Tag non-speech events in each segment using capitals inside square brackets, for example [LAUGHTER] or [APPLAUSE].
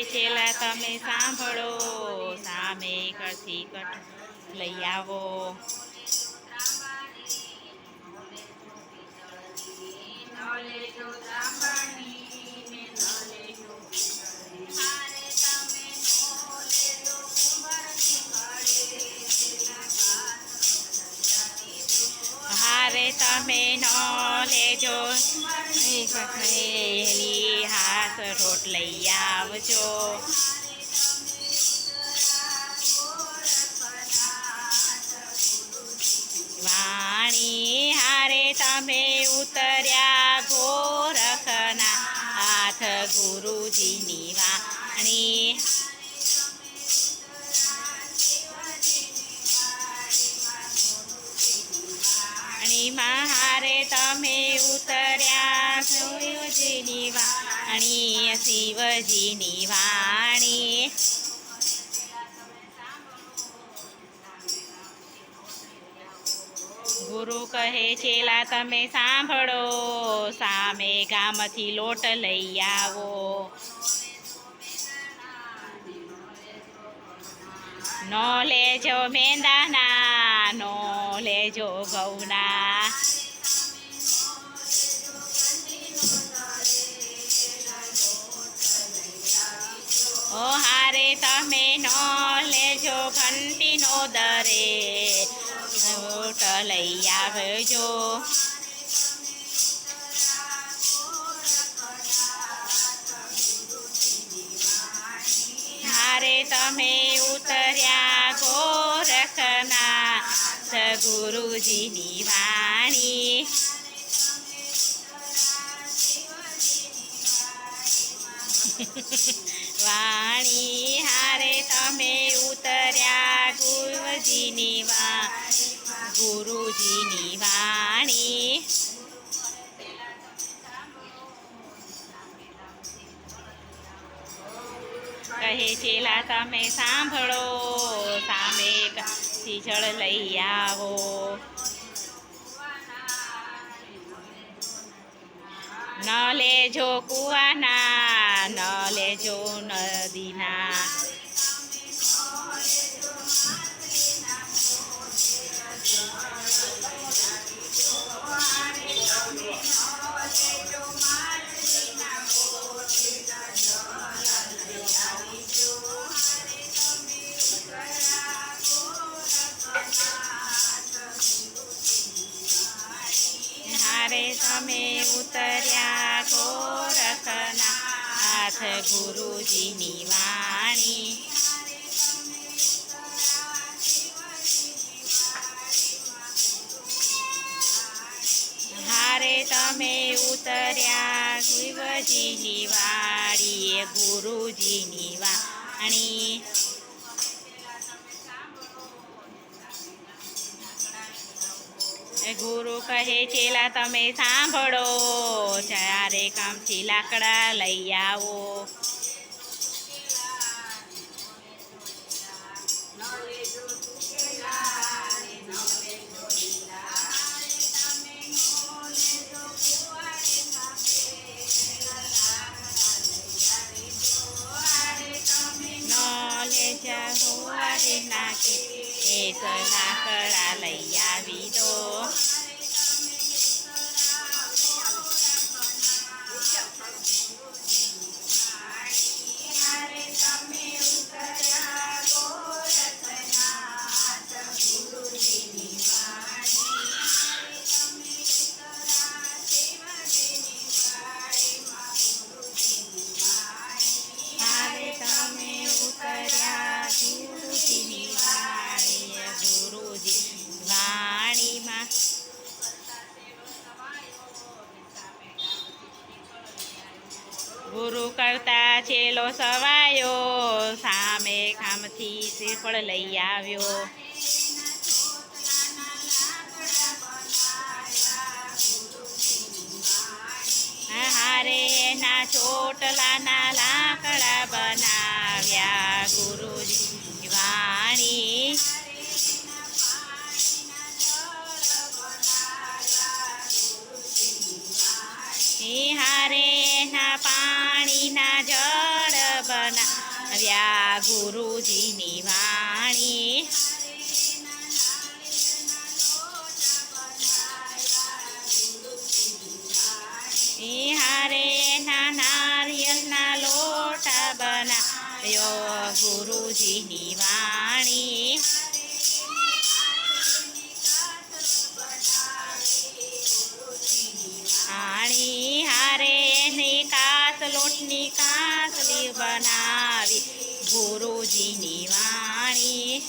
ગુરુ છેલા તમે સાંભળો સામે કરથી કટ લઈ આવો. તમે ન હાથ રોટ લઈ આવજો વાણી હારે તમે ઉતર્યા ગોરખના હાથ ગુરુજીની વાણી. શિવજીની વાણી. ગુરુ કહે, છેલા તમે સાંભળો, સામે ગામથી લોટ લઈ આવો. ન લેજો મેંદાના, નો લેજો ઘઉંના હારે તમે ન લેજો ઘંટીનો દરે. લોટ લઈ આવજો. હારે તમે ઉતર્યા ગોરખના સગુરુજીની વાણી. [LAUGHS] વાણી હારે તમે ઉતર્યા ગુરુજીની વા ગુરુજીની વાણી. કહે છેલા, તમે સાંભળો, સામે જળ લઈ આવો. ન લેજો કુવાના ન લેજો નદીના હાથ ગુરુજીની વાણી હારે તમે ઉતર્યા શિવજીની વાડીએ ગુરુજીની વાણી ગુરુ કહે છેલા તમે સાંભળો. ચારે કામથી લાકડા લઈ આવો. હોવારી નાખે. લાકડા લઈ આવી દો. ગુરુ કરતા છેલ્લો સવાયો, સામે ખામથી શ્રીફળ લઈ આવ્યો. હારે એના ચોટલાના લાકડા બનાવ્યા. ગુરુજી ગુરુજીની વાણી. હારે ના નારિયેળના લોટા બનાવ્યો ગુરુજીની વાણી. હારે એની કાસ લોટની કાસલી બનાવી. ગુરુજીની વાણી.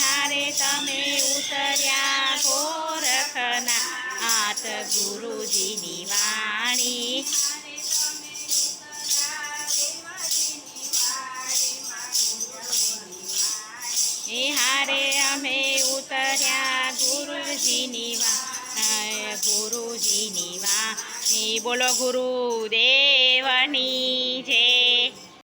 હારે તમે ઉતર્યા ગોરખના આત ગુરુજીની વાણી. હારે અમે ઉતર્યા ગુરુજીની વા ગુરુજીની વા એ બોલો ગુરુદેવની જય.